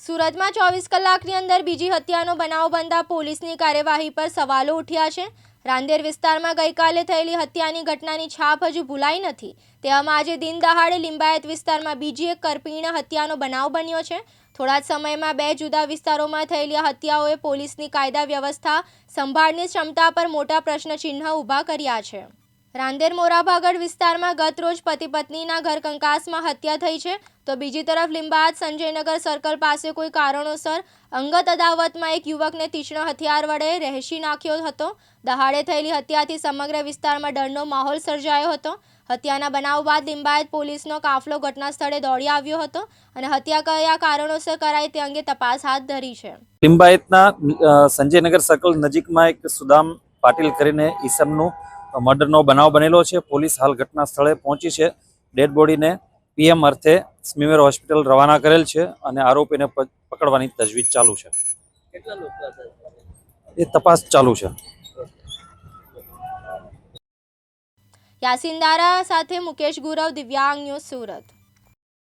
સુરતમાં ચોવીસ કલાકની અંદર બીજી હત્યાનો બનાવ બનતા પોલીસની કાર્યવાહી પર સવાલો ઉઠ્યા છે. રાંદેર વિસ્તારમાં ગઈકાલે થયેલી હત્યાની ઘટનાની છાપ હજુ ભૂલાઈ નથી. તેવામાં આજે દિન દહાડે લિંબાયત વિસ્તારમાં બીજી એક કરપીણ હત્યાનો બનાવ બન્યો છે. થોડા જ સમયમાં બે જુદા વિસ્તારોમાં થયેલી હત્યાઓએ પોલીસની કાયદા વ્યવસ્થા સંભાળની ક્ષમતા પર મોટા પ્રશ્નચિહ્ન ઊભા કર્યા છે. રાંદેર મોરાભાગઢ વિસ્તારમાં ગત રોજ પતિ પત્નીના ઘર કંકાસમાં હત્યા થઈ છે. તો બીજી તરફ લીંબાયત સંજયનગર સર્કલ પાસે કોઈ કારણોસર અંગત અદાવતમાં એક યુવકને તીક્ષ્ણ હથિયાર વડે રહેશી નાખ્યો હતો. દહાડે થયેલી હત્યાથી સમગ્ર વિસ્તારમાં ડરનો માહોલ સર્જાયો હતો. હત્યાના બનાવ બાદ લિંબાયત પોલીસનો કાફલો ઘટના સ્થળે દોડી આવ્યો હતો અને હત્યા કયા કારણોસર કરાઈ તે અંગે તપાસ હાથ ધરી છે. લિંબાયતના સંજયનગર સર્કલ નજીકમાં એક સુદામ પાટીલ કરીને ઈસમનું મર્ડરનો બનાવ બનેલો છે. પોલીસ હાલ ઘટના સ્થળે પહોંચી છે. ડેડ બોડીને પીએમ અર્થે સ્મીમેર હોસ્પિટલ રવાના કરેલ છે અને આરોપીને પકડવાની તજવીજ ચાલુ છે. એ તપાસ ચાલુ છે. યાસીન સાથે મુકેશ ગુરવ, દિવ્યાંગ ન્યૂઝ સુરત.